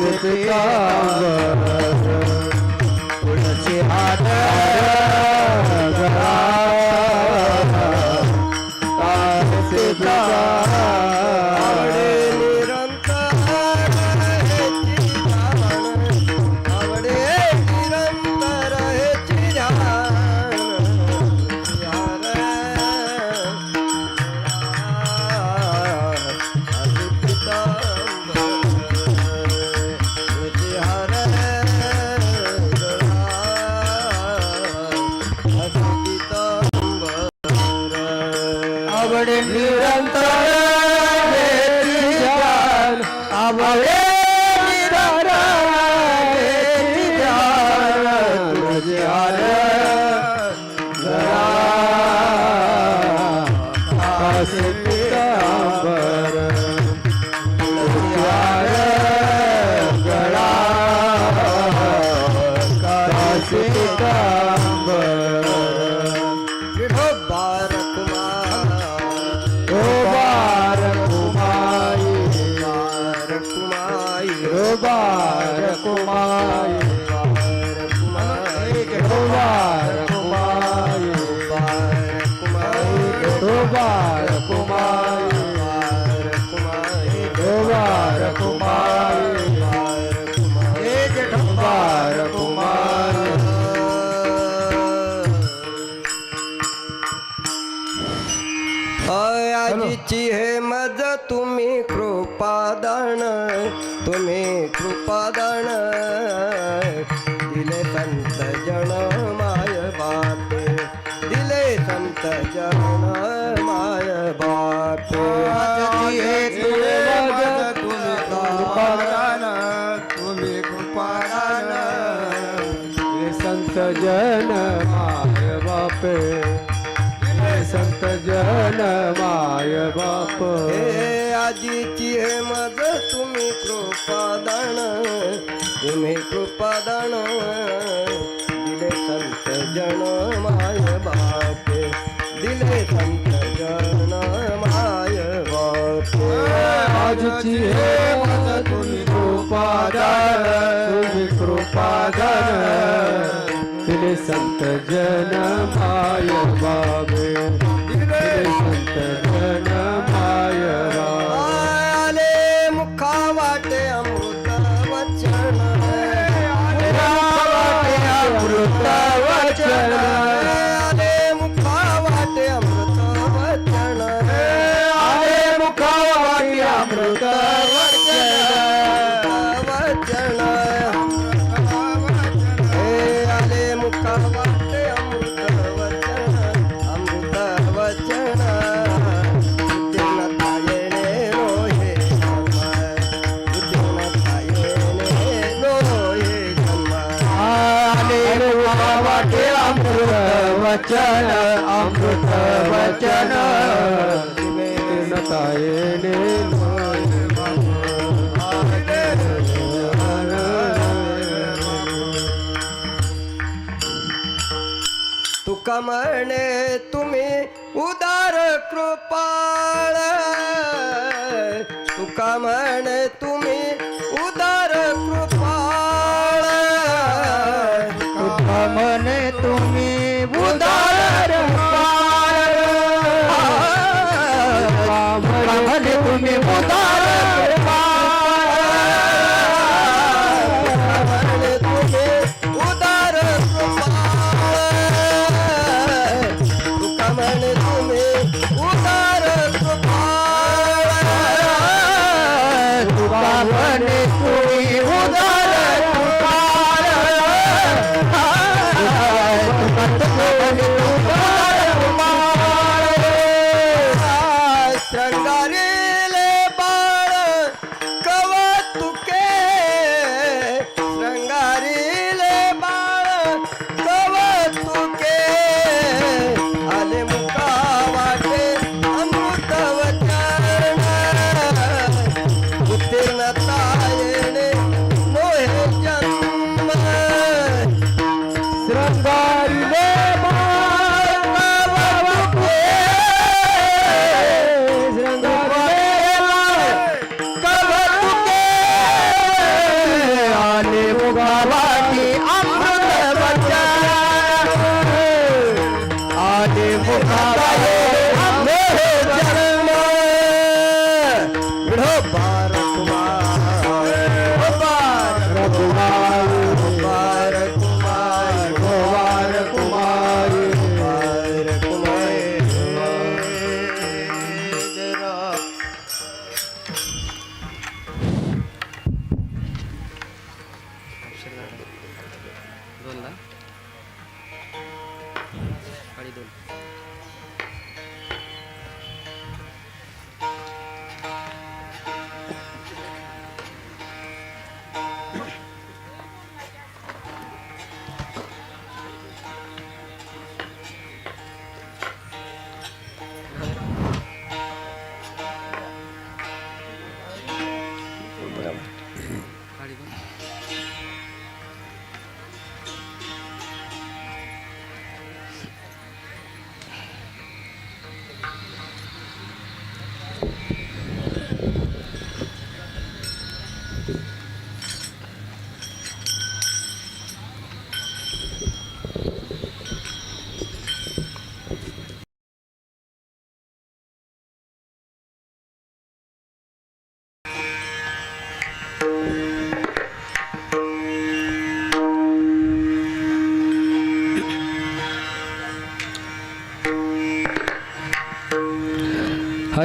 सितकावा अयाजीची हे मज तुम्ही कृपादान तुम्ही कृपादान. तुम्ही कृपादान दिले संत जन माय बाप. दिले संत जन माय बाप. आजची हे तुम्ही कृपादान तुम्ही कृपादान दिले संत जन माय वाटे अमृत वचन अमृत वचन. तायने तुका म्हणे तुम्ही उदार कृपाळ. तुका म्हणे तू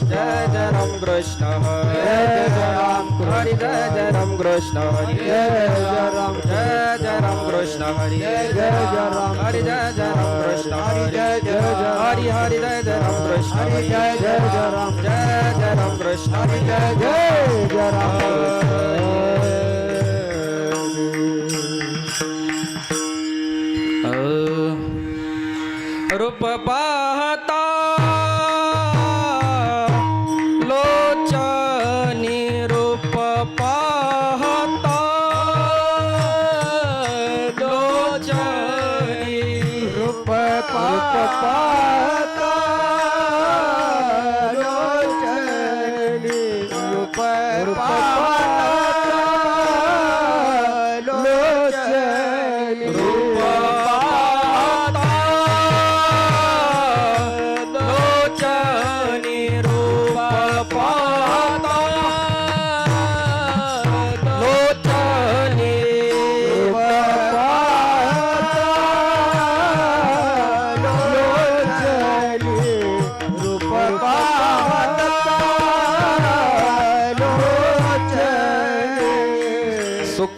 जय जय राम कृष्ण हरे जय जय राम हरे जय जय राम कृष्ण हरे जय जय राम जय जय राम कृष्ण हरे जय जय राम हरे जय जय राम कृष्ण हरे जय जय हरि हरि जय जय राम कृष्ण हरे जय जय राम जय जय राम कृष्ण हरे। जय जय जय राम रूप पाहता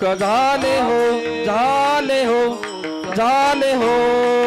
लोचनी सुख झाले हो झाले हो झाले हो.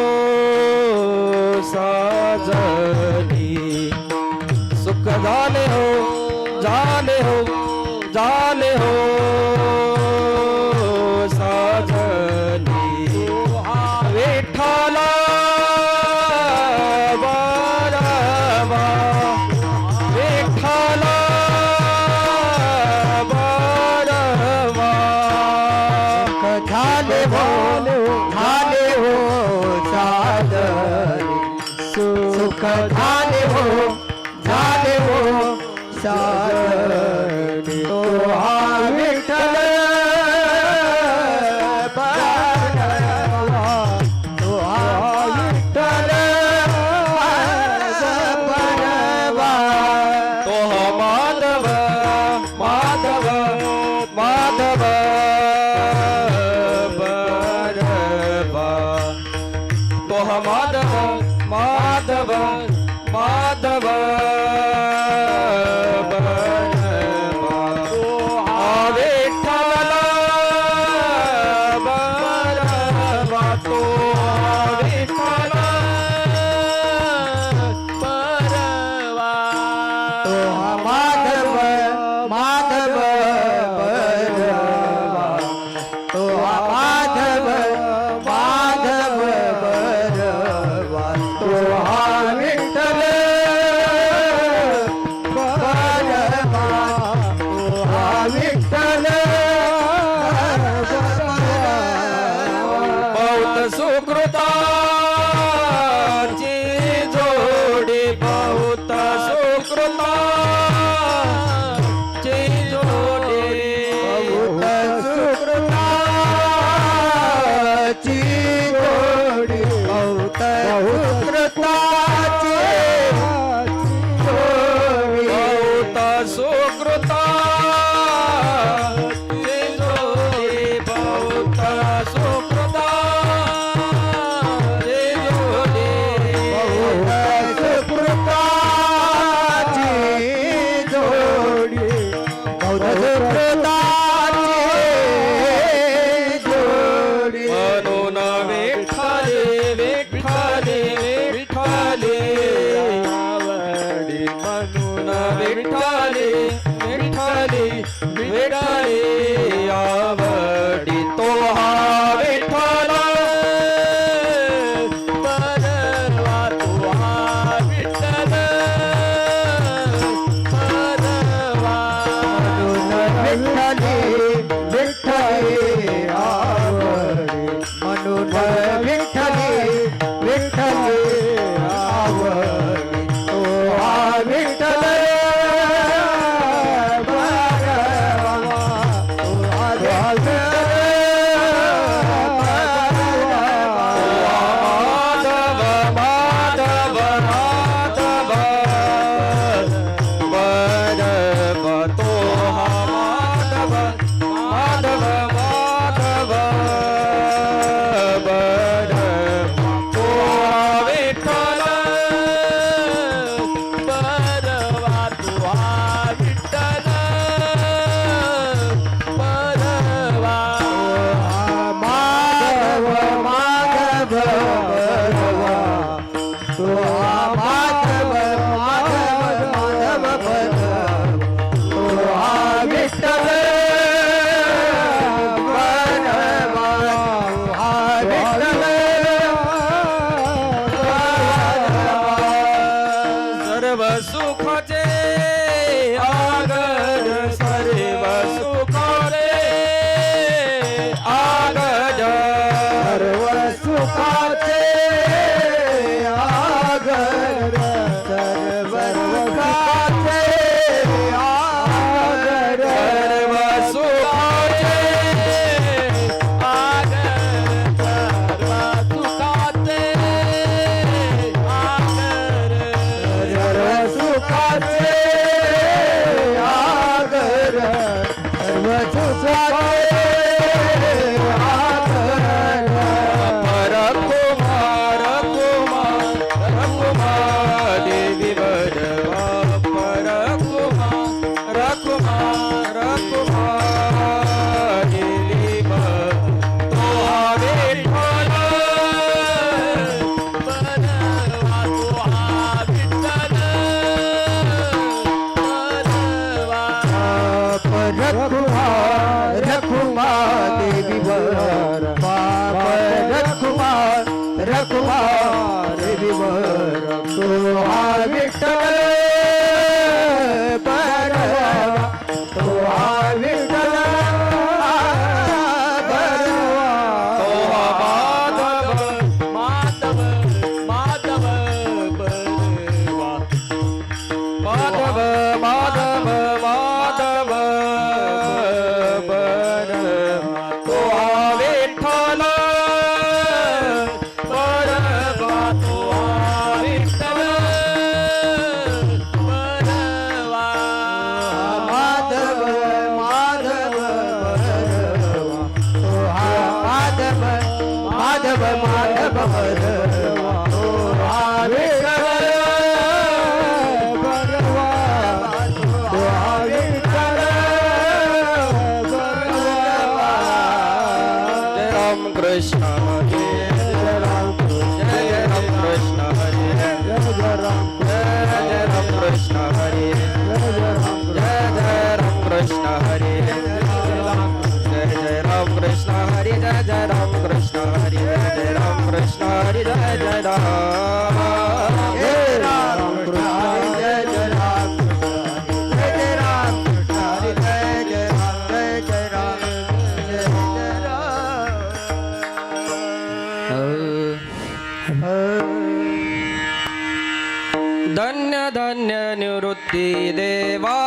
धन्य धन्य निवृत्ती देवा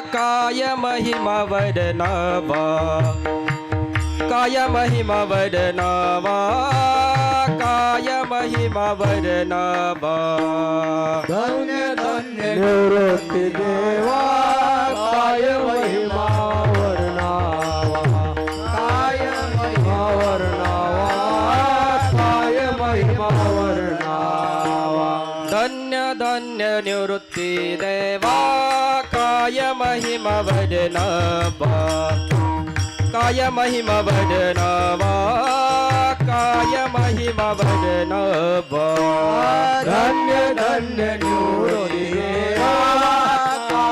काय महिमा वदनावा। काय महिमा वदनावा। काय महिमा वदनावा धन्य धन्य निवृत्ती देवा काय महिमा वर्णावा। काय महिमा वर्णावा। काय महिमा वर्णावा। धन्य धन्य निवृत्ती देवा काय महिमा वदनावा काय महिमा वदनावा काय महिमा वदनावा धन्य धन्य निवृत्ती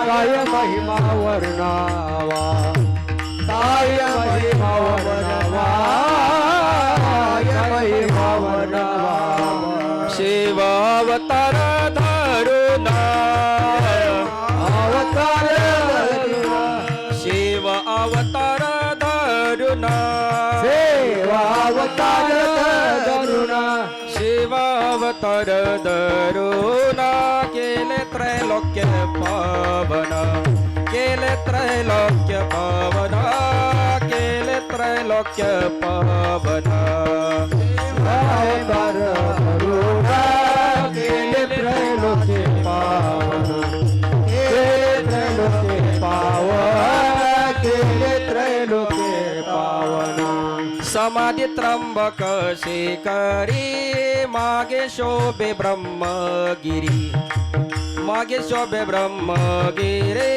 काय महिमा वर्णावा। काय महिमा वर्णावा। काय महिमा वर्णावा। शिवावतार अवतार धरुणा केले त्रैलोक्य पावन केले त्रैलोक्य पावन केले त्रैलोक्य पावन. समाधी त्र्यंबक शेखरी मागे शोभे ब्रह्मगिरी। मागे शोभे ब्रह्मगिरी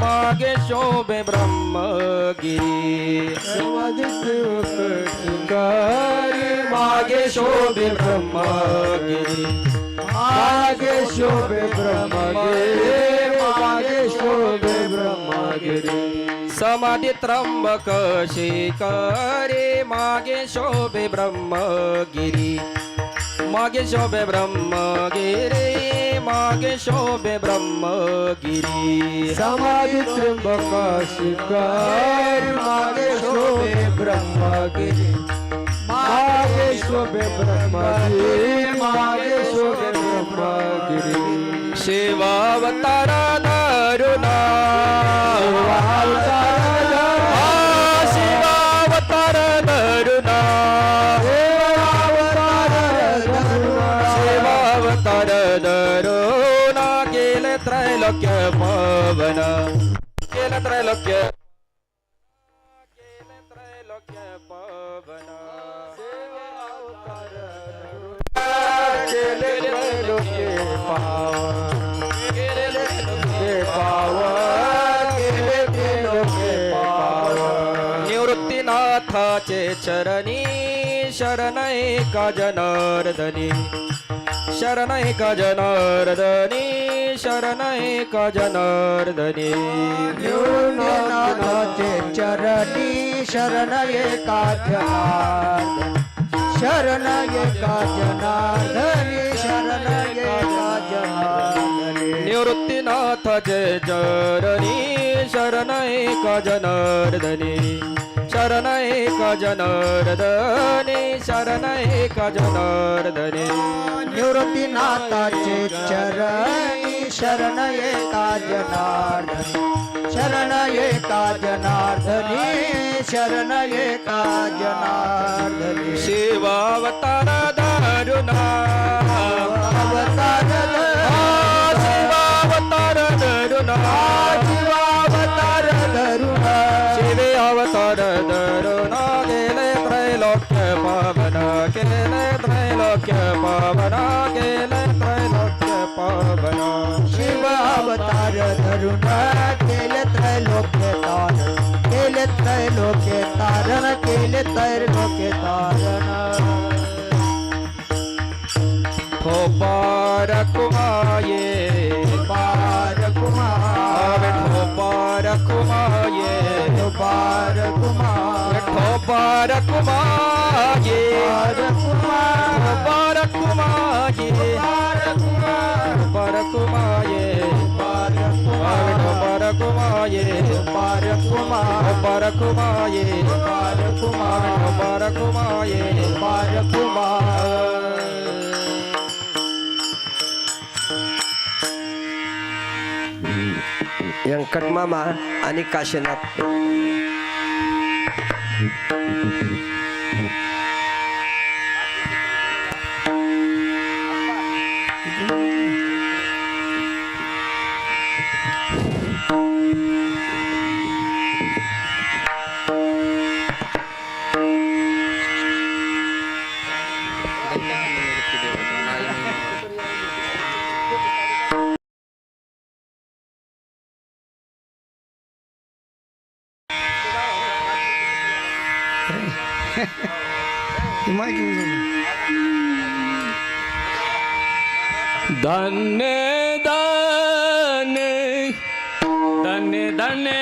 मागे शोभे ब्रह्मगिरी। शिकारी मागे शोभे ब्रह्मगिरी। मागे शोभे ब्रह्मगिरी मागे शोभे ब्रह्मगिरी। समाधी त्र्यंबक शेखरी मागे शोभे ब्रह्मगिरी। मागे शोभे ब्रह्मगिरी मागे शोभे ब्रह्मगिरी। समाधी त्र्यंबक शिकारी मागे शोभे ब्रह्मगिरी। मागे शोभे ब्रह्मगिरी मागे शोभे ब्रह्मगिरी। शिवावतारा निवृत्तीनाथाचे चरणी शरण एका जनार्दनी. शरण एका जनार्दनी शरण एका जनार्दनी. निवृत्तीनाथाचे चरणी शरण एका जनार्दन. शरण एका जनार्दनी शरण एका जनार्दनी निवृत्तीनाथाचे चरणी शरण एका जनार्दनी शरण एका जनार्दनी शरण एका जनार्दनी निवृत्तीनाथाचे चरणी शरण एका जनार्दनी शरण एका जनार्दनी शरण एका जनार्दनी તૈરનો કે તારણ હો પાર કુમાયે પાર કુમાર ઠો પાર કુમાયે ઠો પાર કુમાર ઠો પાર કુમાયે પાર કુમાર પાર કુમાયે પાર કુમાર પાર કુમાયે પાર કુમાર પાર કુમાયે પાર કુમાર પાર કુમાયે પાર पारकुमार व्यंकट मामा आणि काशीनाथ धन्य धन्य धन्य धन्य